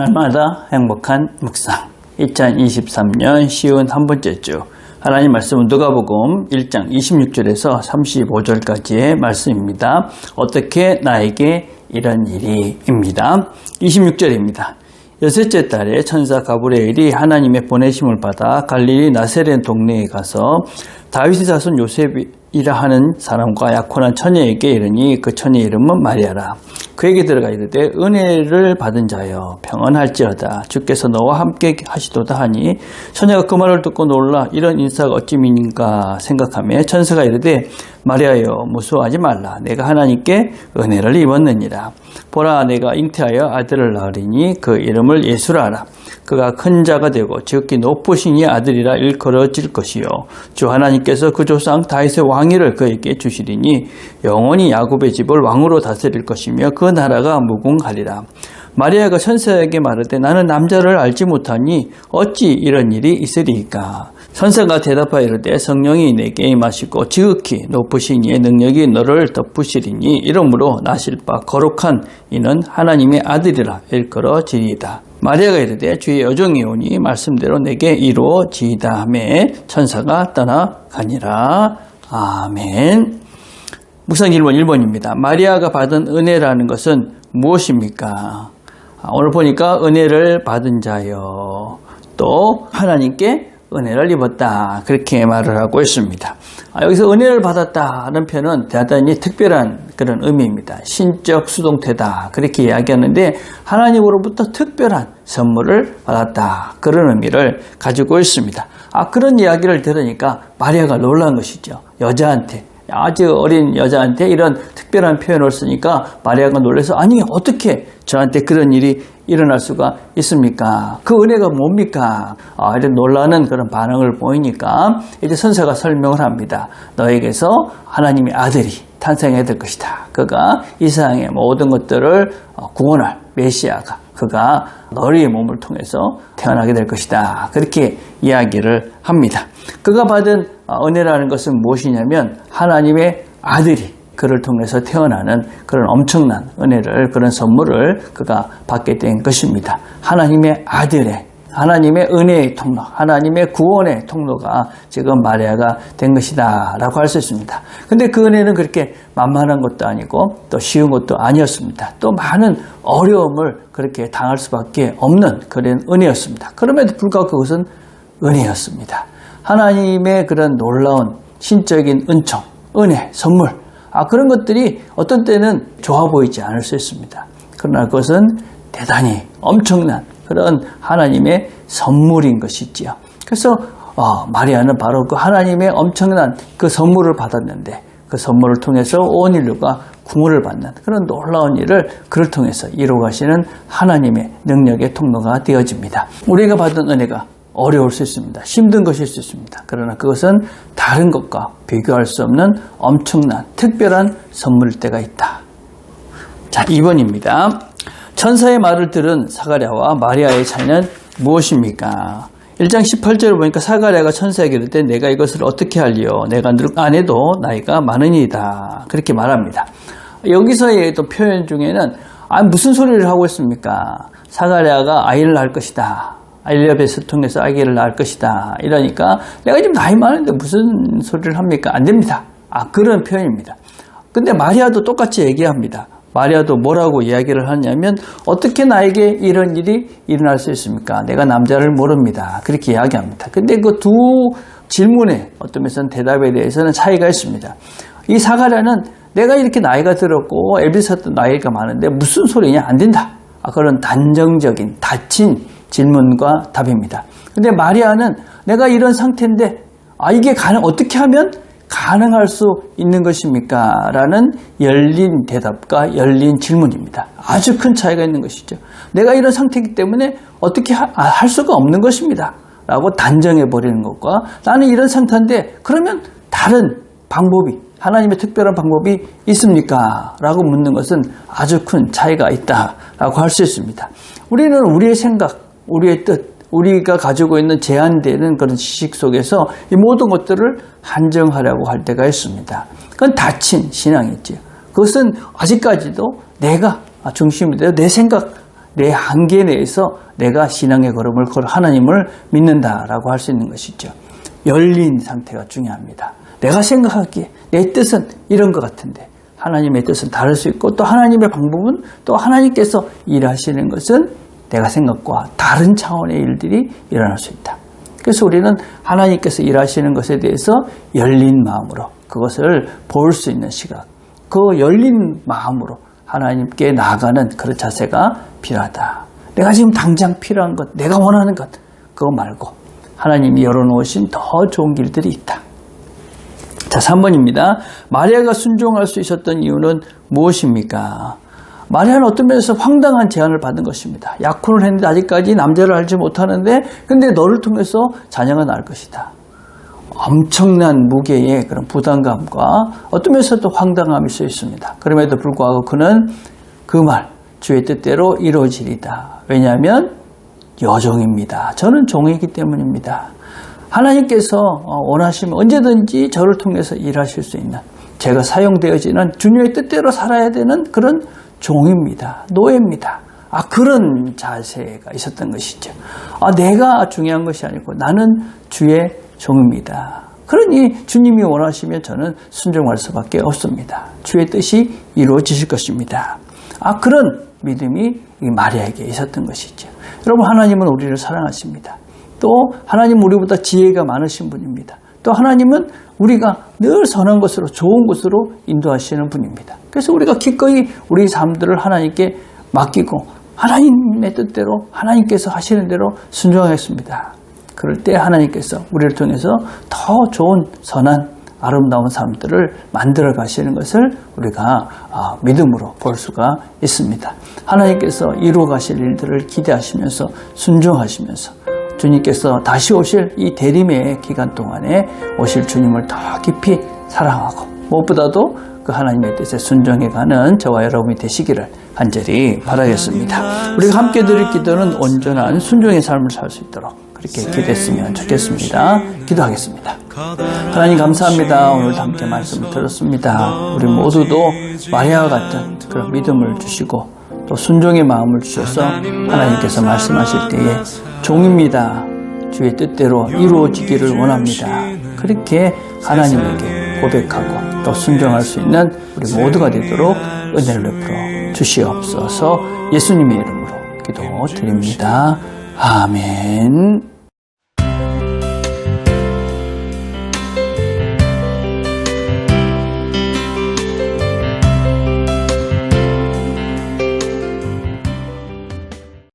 날마다 행복한 묵상 2023년 쉬운 한 번째 주 하나님 말씀은 누가복음 1장 26절에서 35절까지의 말씀입니다. 어떻게 나에게 이런 일이입니다. 26절입니다. 여섯째 달에 천사 가브리엘이 하나님의 보내심을 받아 갈릴리 나세렌 동네에 가서 다윗의 자손 요셉이라 하는 사람과 약혼한 처녀에게 이르니 그 처녀 이름은 마리아라. 그에게 들어가 이르되 은혜를 받은 자여 평안할지어다. 주께서 너와 함께 하시도다 하니 처녀가 그 말을 듣고 놀라 이런 인사가 어찌민가 생각하며 천사가 이르되 마리아여 무서워하지 말라. 내가 하나님께 은혜를 입었느니라. 보라 내가 잉태하여 아들을 낳으리니 그 이름을 예수라 하라 그가 큰 자가 되고 지극히 높으시니 아들이라 일컬어질 것이요. 주 하나님께서 그 조상 다윗의 왕위를 그에게 주시리니 영원히 야곱의 집을 왕으로 다스릴 것이며 그 나라가 무궁하리라 마리아가 천사에게 말하되 나는 남자를 알지 못하니 어찌 이런 일이 있으리까 천사가 대답하여 이르되 성령이 내게 임하시고 지극히 높으신 이의 능력이 너를 덮으시리니 이러므로 나실 바 거룩한 이는 하나님의 아들이라 일컬어지리이다 마리아가 이르되 주의 여종이 오니 말씀대로 내게 이루어지이다 하매 천사가 떠나가니라 아멘 묵상 질문 1번입니다. 마리아가 받은 은혜라는 것은 무엇입니까? 아, 오늘 보니까 은혜를 받은 자요. 또 하나님께 은혜를 입었다. 그렇게 말을 하고 있습니다. 아, 여기서 은혜를 받았다는 표현은 대단히 특별한 그런 의미입니다. 신적 수동태다. 그렇게 이야기하는데 하나님으로부터 특별한 선물을 받았다. 그런 의미를 가지고 있습니다. 아, 그런 이야기를 들으니까 마리아가 놀란 것이죠. 여자한테. 아주 어린 여자한테 이런 특별한 표현을 쓰니까 마리아가 놀라서 아니 어떻게 저한테 그런 일이 일어날 수가 있습니까? 그 은혜가 뭡니까? 아, 이런 놀라는 그런 반응을 보이니까 이제 선사가 설명을 합니다. 너에게서 하나님의 아들이 탄생해야 될 것이다. 그가 이 세상의 모든 것들을 구원할 메시아가 그가 너희의 몸을 통해서 태어나게 될 것이다. 그렇게 이야기를 합니다. 그가 받은 은혜라는 것은 무엇이냐면 하나님의 아들이 그를 통해서 태어나는 그런 엄청난 은혜를 그런 선물을 그가 받게 된 것입니다. 하나님의 아들의 하나님의 은혜의 통로, 하나님의 구원의 통로가 지금 마리아가 된 것이다 라고 할 수 있습니다. 근데 그 은혜는 그렇게 만만한 것도 아니고 또 쉬운 것도 아니었습니다. 또 많은 어려움을 그렇게 당할 수밖에 없는 그런 은혜였습니다. 그럼에도 불구하고 그것은 은혜였습니다. 하나님의 그런 놀라운 신적인 은총, 은혜, 선물, 아, 그런 것들이 어떤 때는 좋아 보이지 않을 수 있습니다. 그러나 그것은 대단히 엄청난 그런 하나님의 선물인 것이지요. 그래서 어, 마리아는 바로 그 하나님의 엄청난 그 선물을 받았는데 그 선물을 통해서 온 인류가 구원을 받는 그런 놀라운 일을 그를 통해서 이루어 가시는 하나님의 능력의 통로가 되어집니다. 우리가 받은 은혜가 어려울 수 있습니다. 힘든 것일 수 있습니다. 그러나 그것은 다른 것과 비교할 수 없는 엄청난 특별한 선물일 때가 있다. 자, 2번입니다. 천사의 말을 들은 사가랴와 마리아의 차이는 무엇입니까? 1장 18절을 보니까 사가랴가 천사에게 이를 때 내가 이것을 어떻게 할리요? 내가 늙 아내도 나이가 많으니이다. 그렇게 말합니다. 여기서의 또 표현 중에는 아, 무슨 소리를 하고 있습니까? 사가랴가 아이를 낳을 것이다. 엘리아벳을 통해서 아기를 낳을 것이다. 이러니까 내가 지금 나이 많은데 무슨 소리를 합니까? 안 됩니다. 아, 그런 표현입니다. 근데 마리아도 똑같이 얘기합니다. 마리아도 뭐라고 이야기를 하냐면 어떻게 나에게 이런 일이 일어날 수 있습니까? 내가 남자를 모릅니다. 그렇게 이야기합니다. 근데 그 두 질문에 어떤 면에서는 대답에 대해서는 차이가 있습니다. 이 사가랴는 내가 이렇게 나이가 들었고 엘비사도 나이가 많은데 무슨 소리냐? 안 된다. 아, 그런 단정적인 닫힌 질문과 답입니다. 근데 마리아는 내가 이런 상태인데 아 이게 가능 어떻게 하면 가능할 수 있는 것입니까? 라는 열린 대답과 열린 질문입니다. 아주 큰 차이가 있는 것이죠. 내가 이런 상태이기 때문에 어떻게 하, 아, 할 수가 없는 것입니다. 라고 단정해 버리는 것과 나는 이런 상태인데 그러면 다른 방법이 하나님의 특별한 방법이 있습니까? 라고 묻는 것은 아주 큰 차이가 있다라고 할 수 있습니다. 우리는 우리의 생각, 우리의 뜻, 우리가 가지고 있는 제한되는 그런 지식 속에서 이 모든 것들을 한정하려고 할 때가 있습니다. 그건 닫힌 신앙이지요. 그것은 아직까지도 내가 중심이 되어 내 생각, 내 한계 내에서 내가 신앙의 걸음을 걸 하나님을 믿는다라고 할 수 있는 것이죠. 열린 상태가 중요합니다. 내가 생각하기에 내 뜻은 이런 것 같은데 하나님의 뜻은 다를 수 있고 또 하나님의 방법은 또 하나님께서 일하시는 것은 내가 생각과 다른 차원의 일들이 일어날 수 있다. 그래서 우리는 하나님께서 일하시는 것에 대해서 열린 마음으로 그것을 볼 수 있는 시각, 그 열린 마음으로 하나님께 나아가는 그런 자세가 필요하다. 내가 지금 당장 필요한 것, 내가 원하는 것, 그거 말고 하나님이 열어놓으신 더 좋은 길들이 있다. 자, 3번입니다. 마리아가 순종할 수 있었던 이유는 무엇입니까? 마리아는 어떤 면에서 황당한 제안을 받은 것입니다. 약혼을 했는데 아직까지 남자를 알지 못하는데 근데 너를 통해서 자녀가 날 것이다. 엄청난 무게의 그런 부담감과 어떤 면에서도 황당함이 있어 있습니다. 그럼에도 불구하고 그는 그 말, 주의 뜻대로 이루어지리다. 왜냐하면 여종입니다. 저는 종이기 때문입니다. 하나님께서 원하시면 언제든지 저를 통해서 일하실 수 있는 제가 사용되어지는 주님의 뜻대로 살아야 되는 그런 종입니다. 노예입니다. 아, 그런 자세가 있었던 것이죠. 아, 내가 중요한 것이 아니고 나는 주의 종입니다. 그러니 주님이 원하시면 저는 순종할 수밖에 없습니다. 주의 뜻이 이루어지실 것입니다. 아, 그런 믿음이 마리아에게 있었던 것이죠. 여러분, 하나님은 우리를 사랑하십니다. 또 하나님 우리보다 지혜가 많으신 분입니다. 또 하나님은 우리가 늘 선한 것으로 좋은 것으로 인도하시는 분입니다. 그래서 우리가 기꺼이 우리 삶들을 하나님께 맡기고 하나님의 뜻대로 하나님께서 하시는 대로 순종하겠습니다. 그럴 때 하나님께서 우리를 통해서 더 좋은 선한 아름다운 삶들을 만들어 가시는 것을 우리가 아, 믿음으로 볼 수가 있습니다. 하나님께서 이루어 가실 일들을 기대하시면서 순종하시면서 주님께서 다시 오실 이 대림의 기간 동안에 오실 주님을 더 깊이 사랑하고 무엇보다도 그 하나님의 뜻에 순종해가는 저와 여러분이 되시기를 간절히 바라겠습니다. 우리가 함께 드릴 기도는 온전한 순종의 삶을 살 수 있도록 그렇게 기도했으면 좋겠습니다. 기도하겠습니다. 하나님 감사합니다. 오늘도 함께 말씀을 들었습니다. 우리 모두도 마리아와 같은 그런 믿음을 주시고 또 순종의 마음을 주셔서 하나님께서 말씀하실 때에 종입니다. 주의 뜻대로 이루어지기를 원합니다. 그렇게 하나님에게 고백하고 또 순종할 수 있는 우리 모두가 되도록 은혜를 베풀어 주시옵소서 예수님의 이름으로 기도 드립니다. 아멘.